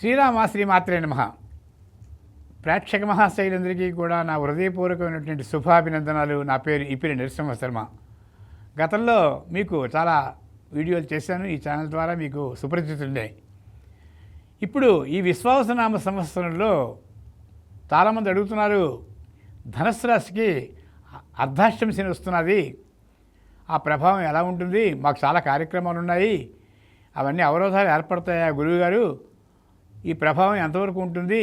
శ్రీరామ శ్రీమాత్రే నమ. ప్రేక్షక మహాశైలందరికీ కూడా నా హృదయపూర్వకమైనటువంటి శుభాభినందనాలు. నా పేరు ఇపిరి నరసింహ శర్మ. గతంలో మీకు చాలా వీడియోలు చేశాను. ఈ ఛానల్ ద్వారా మీకు సుపరిచితుండే ఇప్పుడు ఈ విశ్వాసనామ సంవత్సరంలో చాలామంది అడుగుతున్నారు ధనస్సు రాశికి అర్ధాష్టమి శని వస్తున్నది. ఆ ప్రభావం ఎలా ఉంటుంది? మాకు చాలా కార్యక్రమాలు ఉన్నాయి. అవన్నీ అవరోధాలు ఏర్పడతాయా గురువుగారు? ఈ ప్రభావం ఎంతవరకు ఉంటుంది?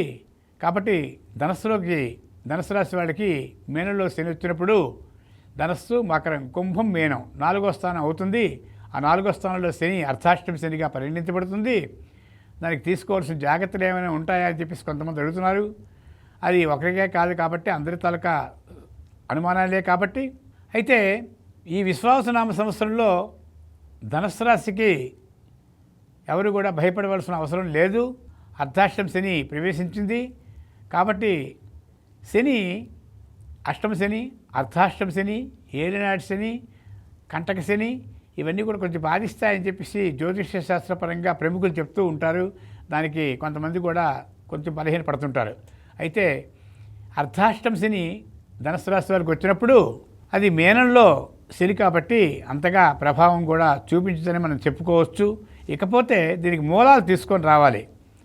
కాబట్టి ధనస్సులోకి ధనస్సు రాశి వాళ్ళకి మేనంలో శని వచ్చినప్పుడు ధనస్సు మకరం కుంభం మేనం నాలుగో స్థానం అవుతుంది. ఆ నాలుగో స్థానంలో శని అర్థాష్టమి శనిగా పరిగణించబడుతుంది. దానికి తీసుకోవాల్సిన జాగ్రత్తలు ఏమైనా ఉంటాయా అని చెప్పేసి కొంతమంది అడుగుతున్నారు. అది ఒకరికే కాదు కాబట్టి అందరి తలక అనుమానాలే కాబట్టి. అయితే ఈ విశ్వాసనామ సంవత్సరంలో ధనస్సు రాశికి ఎవరు కూడా భయపడవలసిన అవసరం లేదు. అర్ధాష్టం శని ప్రవేశించింది. కాబట్టి శని అష్టమ శని అర్ధాష్టమ శని ఏలినాటి శని కంటక శని ఇవన్నీ కూడా కొంచెం బాధిస్తాయని చెప్పేసి జ్యోతిష్య శాస్త్రపరంగా ప్రముఖులు చెప్తూ ఉంటారు. దానికి కొంతమంది కూడా కొంచెం బలహీన పడుతుంటారు. అయితే అర్ధాష్టమ శని ధనస్సు రాశి వారికి వచ్చినప్పుడు అది మేనంలో శని కాబట్టి అంతగా ప్రభావం కూడా చూపించదని మనం చెప్పుకోవచ్చు. ఇకపోతే దీనికి మూలాలు తీసుకొని రావాలి.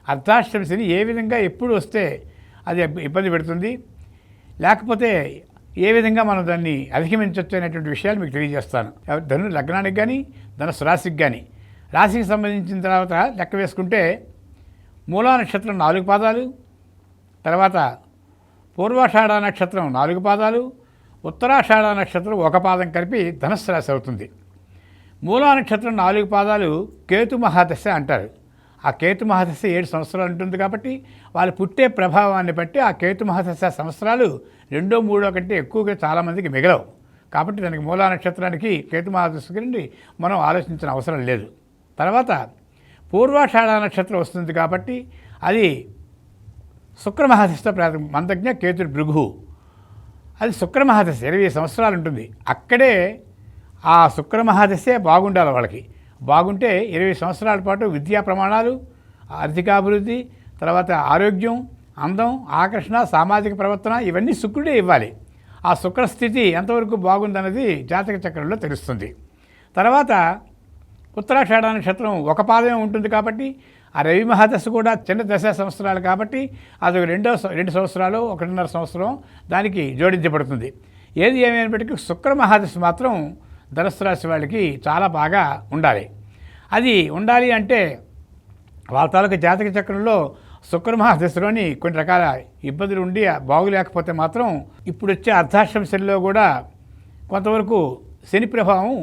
అర్ధాష్టమి శని ఏ విధంగా ఎప్పుడు వస్తే అది ఇబ్బంది పెడుతుంది. లేకపోతే ఏ విధంగా మనం దాన్ని అధిగమించవచ్చు అనేటువంటి విషయాలు మీకు తెలియజేస్తాను. ధను లగ్నానికి కానీ ధనుసు రాశికి కానీ రాశికి సంబంధించిన తర్వాత లెక్క వేసుకుంటే మూలా నక్షత్రం నాలుగు పాదాలు తర్వాత పూర్వాషాఢ నక్షత్రం నాలుగు పాదాలు ఉత్తరాషాఢ నక్షత్రం ఒక పాదం కలిపి ధనుసు రాశి అవుతుంది. మూలా నక్షత్రం నాలుగు పాదాలు కేతు మహాదశ అంటారు. ఆ కేతు మహాదశ ఏడు సంవత్సరాలు ఉంటుంది కాబట్టి వాళ్ళు పుట్టే ప్రభావాన్ని బట్టి ఆ కేతు మహాదశ సంవత్సరాలు రెండో మూడో కంటే ఎక్కువగా చాలామందికి మిగలవు. కాబట్టి దానికి మూలా నక్షత్రానికి కేతు మహాదశ గురించి మనం ఆలోచించిన అవసరం లేదు. తర్వాత పూర్వాషాఢ నక్షత్రం వస్తుంది కాబట్టి అది శుక్రమహాదశ ప్రాత మందజ్ఞ కేతుడు భృగు. అది శుక్రమహాదశ ఇరవై సంవత్సరాలు ఉంటుంది. అక్కడే ఆ శుక్రమహాదశే బాగుండాలి వాళ్ళకి. బాగుంటే ఇరవై సంవత్సరాల పాటు విద్యా ప్రమాణాలు ఆర్థికాభివృద్ధి తర్వాత ఆరోగ్యం అందం ఆకర్షణ సామాజిక ప్రవర్తన ఇవన్నీ శుక్రుడే ఇవ్వాలి. ఆ శుక్రస్థితి ఎంతవరకు బాగుందన్నది జాతక చక్రంలో తెలుస్తుంది. తర్వాత ఉత్తరాషాఢ నక్షత్రం ఒక పాదమే ఉంటుంది కాబట్టి ఆ రవి మహాదశ కూడా చిన్న దశ సంవత్సరాలు కాబట్టి అది రెండో రెండు సంవత్సరాలు ఒకటిన్నర సంవత్సరం దానికి జోడించబడుతుంది. ఏది ఏమైనప్పటికీ శుక్ర మహాదశ మాత్రం ధనుసు రాశి వాళ్ళకి చాలా బాగా ఉండాలి. అది ఉండాలి అంటే వాళ్ళ తాలూకా జాతక చక్రంలో శుక్రమహాదశలోని కొన్ని రకాల ఇబ్బందులు ఉండి బాగులేకపోతే మాత్రం ఇప్పుడు వచ్చే అర్ధాష్టమ శనిలో కూడా కొంతవరకు శని ప్రభావం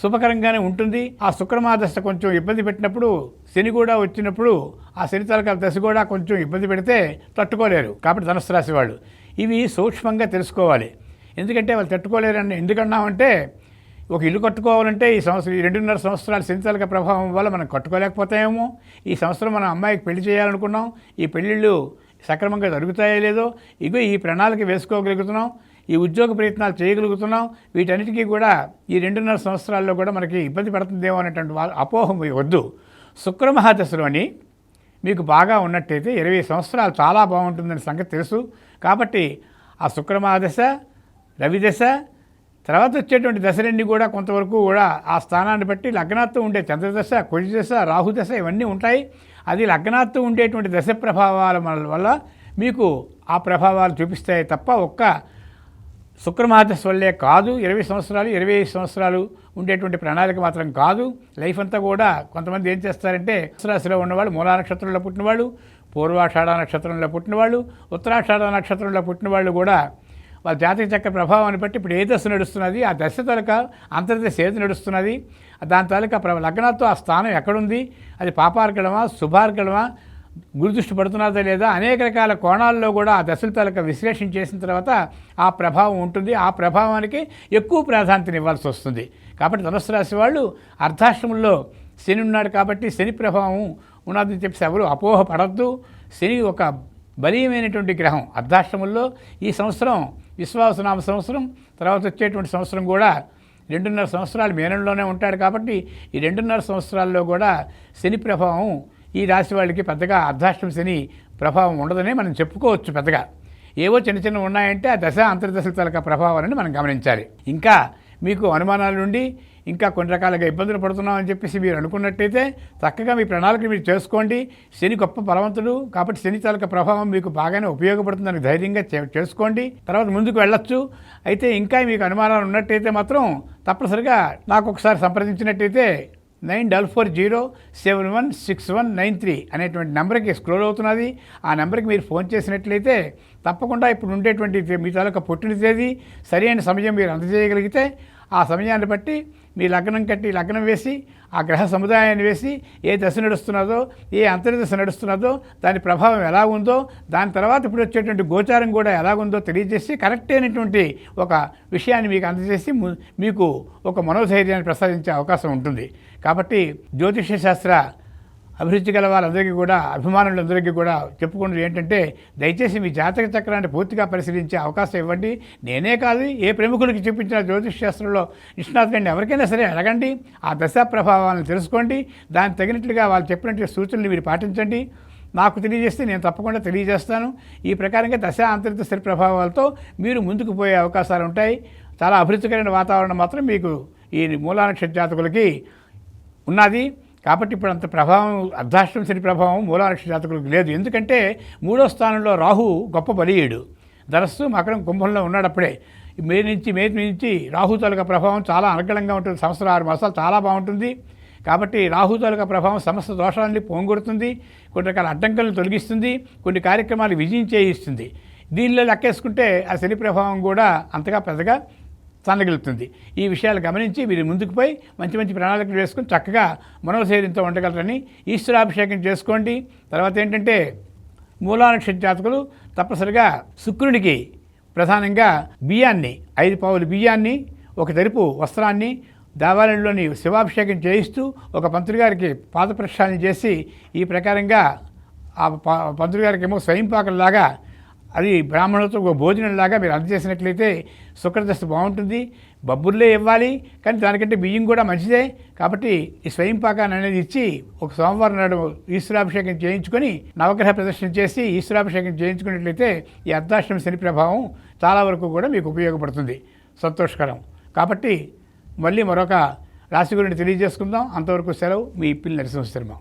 శుభకరంగానే ఉంటుంది. ఆ శుక్రమాదశ కొంచెం ఇబ్బంది పెట్టినప్పుడు శని కూడా వచ్చినప్పుడు ఆ శని తాలూకా దశ కూడా కొంచెం ఇబ్బంది పెడితే తట్టుకోలేరు. కాబట్టి ధనుసు రాశి వాళ్ళు ఇవి సూక్ష్మంగా తెలుసుకోవాలి. ఎందుకంటే వాళ్ళు తట్టుకోలేరని ఎందుకన్నామంటే ఒక ఇల్లు కట్టుకోవాలంటే ఈ సంవత్సరం ఈ రెండున్నర సంవత్సరాల శనితాలక ప్రభావం వల్ల మనం కట్టుకోలేకపోతాయేమో ఈ సంవత్సరం మనం అమ్మాయికి పెళ్ళి చేయాలనుకున్నాం. ఈ పెళ్ళిళ్ళు సక్రమంగా జరుగుతాయో లేదో ఇగో ఈ ప్రణాళిక వేసుకోగలుగుతున్నాం. ఈ ఉద్యోగ ప్రయత్నాలు చేయగలుగుతున్నాం. వీటన్నిటికీ కూడా ఈ రెండున్నర సంవత్సరాల్లో కూడా మనకి ఇబ్బంది పడుతుందేమో అనేటువంటి అపోహం వద్దు. శుక్రమహాదశలోని మీకు బాగా ఉన్నట్టయితే ఇరవై సంవత్సరాలు చాలా బాగుంటుందని సంగతి తెలుసు. కాబట్టి ఆ శుక్రమహాదశ రవిదశ తర్వాత వచ్చేటువంటి దశలన్నీ కూడా కొంతవరకు కూడా ఆ స్థానాన్ని బట్టి లగ్నాత్తు ఉండే చంద్రదశ కుజదశ రాహుదశ ఇవన్నీ ఉంటాయి. అది లగ్నాత్తు ఉండేటువంటి దశ ప్రభావాల వల్ల- మీకు ఆ ప్రభావాలు చూపిస్తాయి తప్ప ఒక్క శుక్రమహాదశ వల్లే కాదు. ఇరవై సంవత్సరాలు ఇరవై ఐదు సంవత్సరాలు ఉండేటువంటి ప్రణాళిక మాత్రం కాదు. లైఫ్ అంతా కూడా కొంతమంది ఏం చేస్తారంటే రాశిలో ఉన్నవాళ్ళు మూలా నక్షత్రంలో పుట్టినవాళ్ళు పూర్వాషాఢ నక్షత్రంలో పుట్టినవాళ్ళు ఉత్తరాషాఢ నక్షత్రంలో పుట్టినవాళ్ళు కూడా వాళ్ళ జాతక చక్ర ప్రభావాన్ని బట్టి ఇప్పుడు ఏ దశ నడుస్తున్నది ఆ దశ తలక అంతర్దశ ఏది నడుస్తున్నది దాని తాలూకా ప్ర లగ్నంతో ఆ స్థానం ఎక్కడుంది అది పాపార్కడమా శుభార్కడమా గురుదృష్టి పడుతున్నదా లేదా అనేక రకాల కోణాల్లో కూడా ఆ దశల తాలూకా విశ్లేషణ చేసిన తర్వాత ఆ ప్రభావం ఉంటుంది. ఆ ప్రభావానికి ఎక్కువ ప్రాధాన్యత ఇవ్వాల్సి వస్తుంది. కాబట్టి ధనుసు రాశి వాళ్ళు అర్ధాశ్రమంలో శని ఉన్నాడు కాబట్టి శని ప్రభావం ఉన్నదని చెప్పేసి ఎవరు అపోహ పడద్దు శని ఒక బలీయమైనటువంటి గ్రహం. అర్ధాష్టములో ఈ సంవత్సరం విశ్వాసనామ సంవత్సరం తర్వాత వచ్చేటువంటి సంవత్సరం కూడా రెండున్నర సంవత్సరాలు మేనంలోనే ఉంటాడు కాబట్టి ఈ రెండున్నర సంవత్సరాల్లో కూడా శని ప్రభావం ఈ రాశి వాళ్ళకి పెద్దగా అర్ధాష్టమ శని ప్రభావం ఉండదని మనం చెప్పుకోవచ్చు పెద్దగా. ఏవో చిన్న చిన్న ఉన్నాయంటే ఆ దశ అంతర్దశల తలక ప్రభావాలని మనం గమనించాలి. ఇంకా మీకు అనుమానాల నుండి ఇంకా కొన్ని రకాలుగా ఇబ్బందులు పడుతున్నామని చెప్పేసి మీరు అనుకున్నట్టయితే చక్కగా మీ ప్రణాళిక మీరు చేసుకోండి. శని గొప్ప బలవంతుడు కాబట్టి శని తాలూకా ప్రభావం మీకు బాగానే ఉపయోగపడుతుందని ధైర్యంగా చేసుకోండి. తర్వాత ముందుకు వెళ్ళొచ్చు. అయితే ఇంకా మీకు అనుమానాలు ఉన్నట్టయితే మాత్రం తప్పనిసరిగా నాకు ఒకసారి సంప్రదించినట్టయితే nine double four zero seven one six one nine three అనేటువంటి నెంబర్కి స్క్రోల్ అవుతున్నది. ఆ నెంబర్కి మీరు ఫోన్ చేసినట్లయితే తప్పకుండా ఇప్పుడు ఉండేటువంటి మీ తాలూకా పుట్టిన తేదీ సరైన సమయం మీరు అందజేయగలిగితే ఆ సమయాన్ని బట్టి మీ లగ్నం కట్టి లగ్నం వేసి ఆ గ్రహ సముదాయాన్ని వేసి ఏ దశ నడుస్తున్నదో ఏ అంతర్దశ నడుస్తున్నదో దాని ప్రభావం ఎలా ఉందో దాని తర్వాత ఇప్పుడు వచ్చేటువంటి గోచారం కూడా ఎలా ఉందో తెలియజేసి కరెక్ట్ అయినటువంటి ఒక విషయాన్ని మీకు అందజేసి మీకు ఒక మనోధైర్యాన్ని ప్రసాదించే అవకాశం ఉంటుంది. కాబట్టి జ్యోతిష శాస్త్ర అభిరుచి గల వాళ్ళందరికీ కూడా అభిమానులందరికీ కూడా చెప్పుకున్నది ఏంటంటే దయచేసి మీ జాతక చక్రాన్ని పూర్తిగా పరిశీలించే అవకాశం ఇవ్వండి. నేనే కాదు ఏ ప్రముఖులకి చూపించిన జ్యోతిష్ శాస్త్రంలో నిష్ణాతులండి ఎవరికైనా సరే అడగండి. ఆ దశా ప్రభావాలను తెలుసుకోండి. దానికి తగినట్లుగా వాళ్ళు చెప్పినట్టు సూచనలు మీరు పాటించండి. నాకు తెలియజేస్తే నేను తప్పకుండా తెలియజేస్తాను. ఈ ప్రకారంగా దశ అంతరిత స్థిర ప్రభావాలతో మీరు ముందుకు పోయే అవకాశాలు ఉంటాయి. చాలా అభివృద్ధికరమైన వాతావరణం మాత్రం మీకు ఈ మూలా నక్షత్ర జాతకులకి ఉన్నది. కాబట్టి ఇప్పుడు అంత ప్రభావం అర్ధాష్టమ శని ప్రభావం మూలానక్ష జాతకులకు లేదు. ఎందుకంటే మూడో స్థానంలో రాహు గొప్ప బలీయుడు. దరస్సు మకరం కుంభంలో ఉన్నాడు అప్పుడే. మే నుంచి మే నుంచి రాహు తాలూకా ప్రభావం చాలా అనుకూలంగా ఉంటుంది. సంవత్సరం ఆరు మాసాలు చాలా బాగుంటుంది. కాబట్టి రాహు తాలూకా ప్రభావం సమస్త దోషాలని పోంగొడుతుంది. కొన్ని రకాల అడ్డంకులను తొలగిస్తుంది. కొన్ని కార్యక్రమాలు విజయం చేయిస్తుంది. దీనిలో లెక్కేసుకుంటే ఆ శని ప్రభావం కూడా అంతగా పెద్దగా సన్నగిలుతుంది ఈ విషయాలు గమనించి మీరు ముందుకు పోయి మంచి మంచి ప్రణాళికలు వేసుకుని చక్కగా మనోధైర్యంతో ఉండగలరని ఈశ్వరాభిషేకం చేసుకోండి. తర్వాత ఏంటంటే మూలానక్షత్ర జాతకులు తప్పనిసరిగా శుక్రునికి ప్రధానంగా బియ్యాన్ని ఐదు పావులు బియ్యాన్ని ఒక తెలుపు వస్త్రాన్ని దేవాలయంలోని శివాభిషేకం చేయిస్తూ ఒక పంతులు గారికి పాద ప్రక్షాళన చేసి ఈ ప్రకారంగా ఆ పంతులు గారికి ఏమో స్వయంపాకంలాగా అది బ్రాహ్మణులతో ఒక భోజనంలాగా మీరు అందజేసినట్లయితే శుక్రదశ బాగుంటుంది. బబ్బుర్లే ఇవ్వాలి కానీ దానికంటే బియ్యం కూడా మంచిదే. కాబట్టి ఈ స్వయం పాకాన్ని అనేది ఇచ్చి ఒక సోమవారం నాడు ఈశ్వరాభిషేకం చేయించుకొని నవగ్రహ ప్రదర్శన చేసి ఈశ్వరాభిషేకం చేయించుకున్నట్లయితే ఈ అర్ధాష్టమి శని ప్రభావం చాలా వరకు కూడా మీకు ఉపయోగపడుతుంది. సంతోషకరం. కాబట్టి మళ్ళీ మరొక రాశి గురించి తెలియజేసుకుందాం. అంతవరకు సెలవు. మీ పిల్లి నరసింహ శర్మ